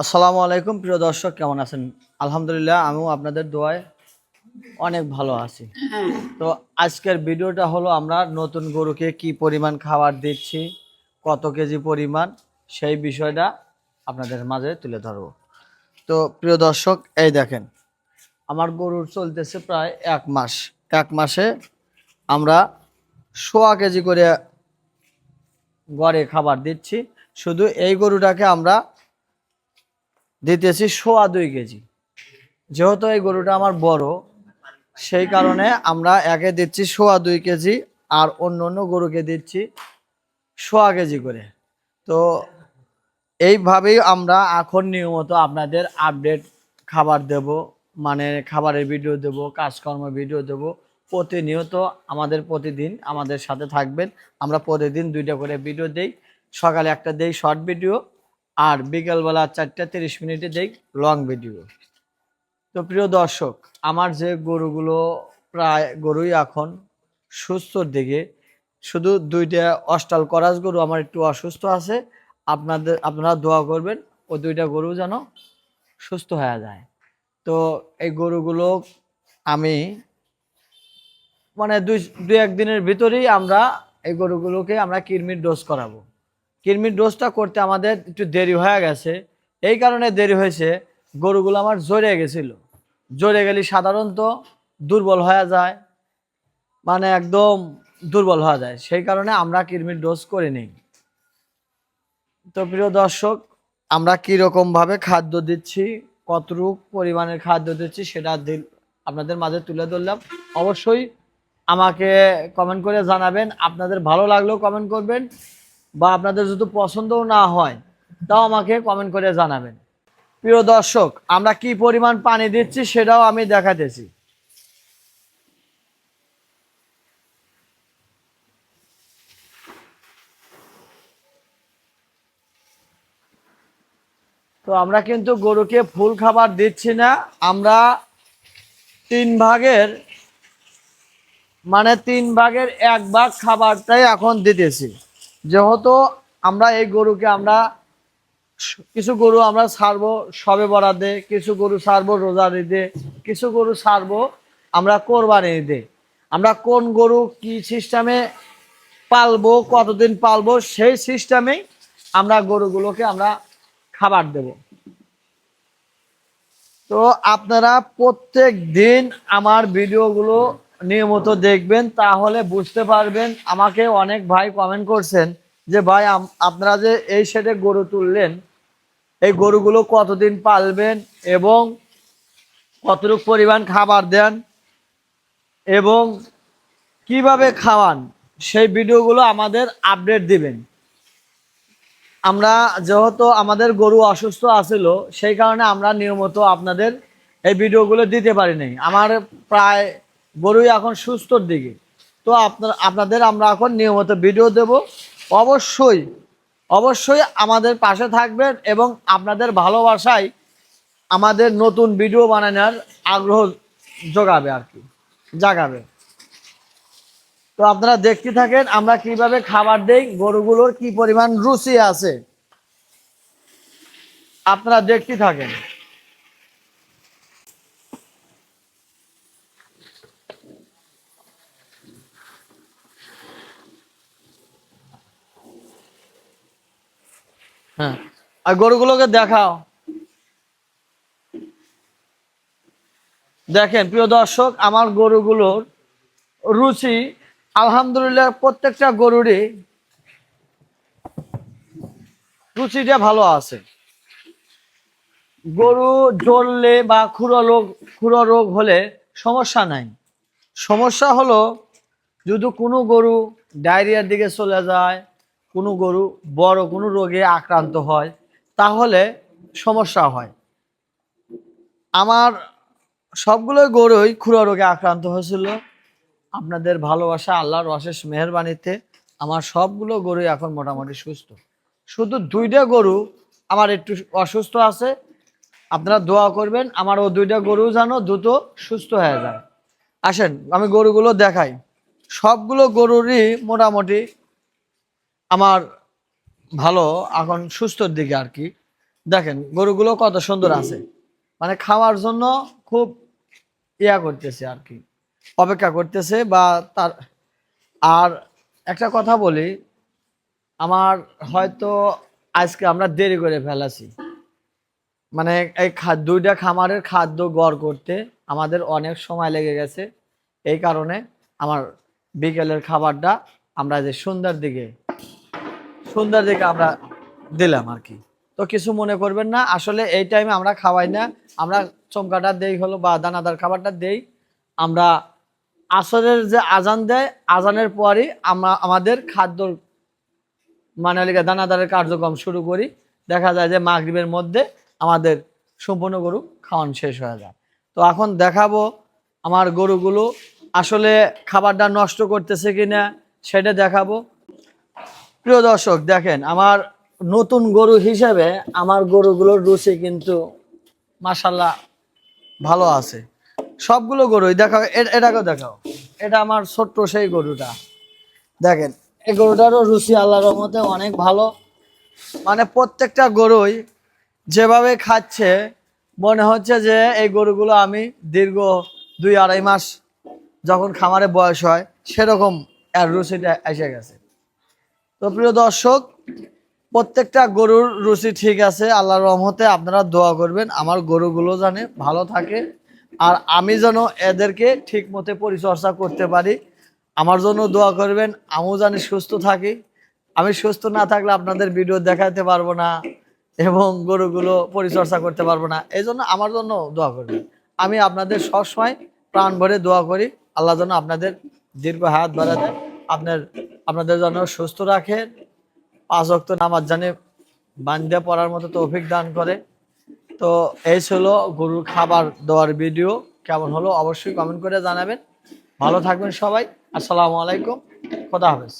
আসসালামু আলাইকুম প্রিয় দর্শক কেমন আছেন? আলহামদুলিল্লাহ আমিও আপনাদের দোয়ায় অনেক ভালো আছি। তো আজকের ভিডিওটা হলো আমরা নতুন গরুকে কি পরিমাণ খাবার দিচ্ছি কত কেজি পরিমাণ সেই বিষয়টা আপনাদের মাঝে তুলে ধরবো। তো প্রিয় দর্শক এই দেখেন আমার গরুর চলতেছে প্রায় এক মাস। এক মাসে আমরা সোয়া কেজি করে গড়ে খাবার দিচ্ছি। শুধু এই গরুটাকে আমরা দিতেছি সোয়া দুই কেজি। যেহেতু এই গরুটা আমার বড়, সেই কারণে আমরা একে দিচ্ছি সোয়া দুই কেজি আর অন্য অন্য গরুকে দিচ্ছি সোয়া কেজি করে। তো এইভাবেই আমরা এখন নিয়মিত আপনাদের আপডেট খাবার দেব মানে খাবারের ভিডিও দেব, কাজকর্ম ভিডিও দেব। প্রতিনিয়ত আমাদের প্রতিদিন আমাদের সাথে থাকবেন। আমরা প্রতিদিন দুইটা করে ভিডিও দেই। সকালে একটা দেই শর্ট ভিডিও আর বিকেলবেলা চারটা তিরিশ মিনিটে দেই লং ভিডিও তো প্রিয় দর্শক, আমার যে গরুগুলো প্রায় গরুই এখন সুস্থর দিকে, শুধু দুইটা অস্টাল করাস গরু আমার একটু অসুস্থ আছে, আপনাদের, আপনারা দোয়া করবেন, ও দুইটা গরু যেন সুস্থ হয়ে যায়। তো এই গরুগুলো আমি মানে দুই দুই একদিনের ভিতরেই আমরা এই গরুগুলোকে আমরা কিরমির ডোজ করাবো। কিরমির ডোজটা করতে আমাদের একটু দেরি হয়ে গেছে। এই কারণে দেরি হয়েছে, গরুগুলো আমার জড়ে গেছিল। জড়ে গেলে সাধারণত দুর্বল হয়ে যায় মানে একদম দুর্বল হয়ে যায়। সেই কারণে আমরা কিরমির ডোজ করে নিই। তো প্রিয় দর্শক, আমরা কীরকম ভাবে খাদ্য দিচ্ছি, কতটুক পরিমাণের খাদ্য দিচ্ছি সেটা দিল- আপনাদের মাঝে তুলে ধরলাম। অবশ্যই আমাকে কমেন্ট করে জানাবেন। আপনাদের ভালো লাগলেও কমেন্ট করবেন। বা আপনাদের যদি পছন্দও না হয়, তাও আমাকে কমেন্ট করে জানাবেন। প্রিয় দর্শক, আমরা কি পরিমাণ পানি দিচ্ছি সেটাও আমি দেখাতেছি। তো আমরা কিন্তু গরুকে ফুল খাবার দিচ্ছি না, আমরা তিন ভাগের মানে তিন ভাগের এক ভাগ খাবারটাই এখন দিতেছি। যেহেতু আমরা এই গরুকে আমরা কিছু গরু আমরা ছাড়বো সবে বরাদে কিছু গরু ছাড়বো রোজার ঈদে, কিছু গরু ছাড়বো আমরা কোরবানি ঈদে। আমরা কোন গরু কি সিস্টেমে পালবো, কতদিন পালবো, সেই সিস্টেমেই আমরা গরুগুলোকে আমরা খাবার দেব। তো আপনারা প্রত্যেক দিন আমার ভিডিওগুলো নিয়মিত দেখবেন, তাহলে বুঝতে পারবেন আমাকে অনেক ভাই কমেন্ট করছেন যে, ভাই আপনারা যে এই সেটে গরু তুললেন, এই গরুগুলো কতদিন পালবেন এবং কতটুকু পরিমাণ খাবার দেন এবং কীভাবে খাওয়ান? সেই ভিডিওগুলো আমাদের আপডেট দিবেন। আমরা যেহেতু আমাদের গরু অসুস্থ আছিল, সেই কারণে আমরা নিয়মিত আপনাদের এই ভিডিওগুলো দিতে পারি নাই। আমার প্রায় গরুই এখন সুস্থর দিকে। তো আপনার, আপনাদের আমরা এখন নিয়মিত ভিডিও দেব। অবশ্যই অবশ্যই আমাদের পাশে থাকবেন এবং আপনাদের ভালোবাসায় আমাদের নতুন ভিডিও বানানোর আগ্রহ জোগাবে আর কি, জাগাবে। তো আপনারা দেখতে থাকেন আমরা কীভাবে খাবার দেই, গরুগুলোর কি পরিমাণ রুচি আছে। আপনারা দেখতে থাকেন। হ্যাঁ। আর গরুগুলোকে দেখাও। দেখেন, প্রিয় দর্শক, আমার গরুগুলোর রুচি, আলহামদুলিল্লাহ, প্রত্যেকটা গরুরই রুচিটা ভালো আছে। গরু জ্বললে বা খুঁড়ো রোগ খুঁড়ো রোগ হলে সমস্যা নাই। সমস্যা হলো, যদি কোনো গরু ডায়রিয়ার দিকে চলে যায় কোনো গরু বড় কোনো রোগে আক্রান্ত হয়, তাহলে সমস্যা হয়। আমার সবগুলো গরুই খুঁড়ো রোগে আক্রান্ত হয়েছিল। আপনাদের ভালোবাসা, আল্লাহর অশেষ মেহরবানিতে আমার সবগুলো গরু এখন মোটামুটি সুস্থ। শুধু দুইটা গরু আমার একটু অসুস্থ আছে, আপনারা দোয়া করবেন আমার ও দুইটা গরু যেন দ্রুত সুস্থ হয়ে যায়। আসেন, আমি গরুগুলো দেখাই। সবগুলো গরুরই মোটামুটি আমার ভালো, এখন সুস্থর দিকে আর কি। দেখেন, গরুগুলো কত সুন্দর আছে। মানে খাওয়ার জন্য খুব ইয়া করতেছে আর কি। অপেক্ষা করতেছে বা তার, আর একটা কথা বলি, আমার হয়তো আজকে আমরা দেরি করে ফেলাছি। মানে এই খা- দুইটা খামারের খাদ্য গড় করতে আমাদের অনেক সময় লেগে গেছে। এই কারণে আমার বিকেলের খাবারটা আমরা যে সন্ধ্যার দিকে সন্ধ্যার দিকে আমরা দিলাম আর কি। তো কিছু মনে করবেন না, আসলে এই টাইমে আমরা খাওয়াই না। আমরা চমকাটা দেই হলো বা দানাদার খাবারটা দেই। আমরা আসরের যে আজান দেয়, আজানের পরই আমরা আমাদের খাদ্য মানে দানাদারের কার্যক্রম শুরু করি। দেখা যায় যে মাগরিবের মধ্যে আমাদের সম্পূর্ণ গরু খাওয়ান শেষ হয়ে যায়। তো এখন দেখাবো আমার গরুগুলো, আসলে খাবারটা নষ্ট করতেছে কিনা সেটা দেখাবো। প্রিয় দর্শক, দেখেন, আমার নতুন গরু হিসেবে আমার গরুগুলোর রুচি কিন্তু মাসাল্লাহ ভালো আছে। সবগুলো গরুই দেখাও এটাকেও দেখাও। এটা আমার ছোট্ট সেই গরুটা। দেখেন, এই গরুটারও রুচি আল্লাহর রহমতে অনেক ভালো। মানে প্রত্যেকটা গরুই যেভাবে খাচ্ছে, মনে হচ্ছে যে এই গরুগুলো আমি দীর্ঘ দুই আড়াই মাস যখন খামারে বয়স হয়, সেরকম এর রুচিটা এসে গেছে। তো প্রিয় দর্শক, প্রত্যেকটা গরুর রুচি ঠিক আছে, আল্লাহর রহমতে আপনারা দোয়া করবেন। আমার গরুগুলো জানে ভালো থাকে আর আমি যেন এদেরকে ঠিক মতে পরিচর্যা করতে পারি। আমার জন্য দোয়া করবেন, আমিও জানি সুস্থ থাকি। আমি সুস্থ না থাকলে আপনাদের ভিডিও দেখাতে পারব না এবং গরুগুলো পরিচর্যা করতে পারব না। এই জন্য আমার জন্য দোয়া করবেন। আমি আপনাদের সবসময় প্রাণ ভরে দোয়া করি। আল্লাহ যেন আপনাদের দীর্ঘ হাত বাড়াতে আপনার, আপনাদের জন্য সুস্থ রাখেন পাঁচ অক্ত নামাজ জানে বান্ধে পড়ার মতো তৌফিক দান করে। তো এই ছিল গরুর খাবার দেওয়ার ভিডিও, কেমন হলো অবশ্যই কমেন্ট করে জানাবেন। ভালো থাকবেন সবাই, আসসালামু আলাইকুম, খোদা হাফেজ।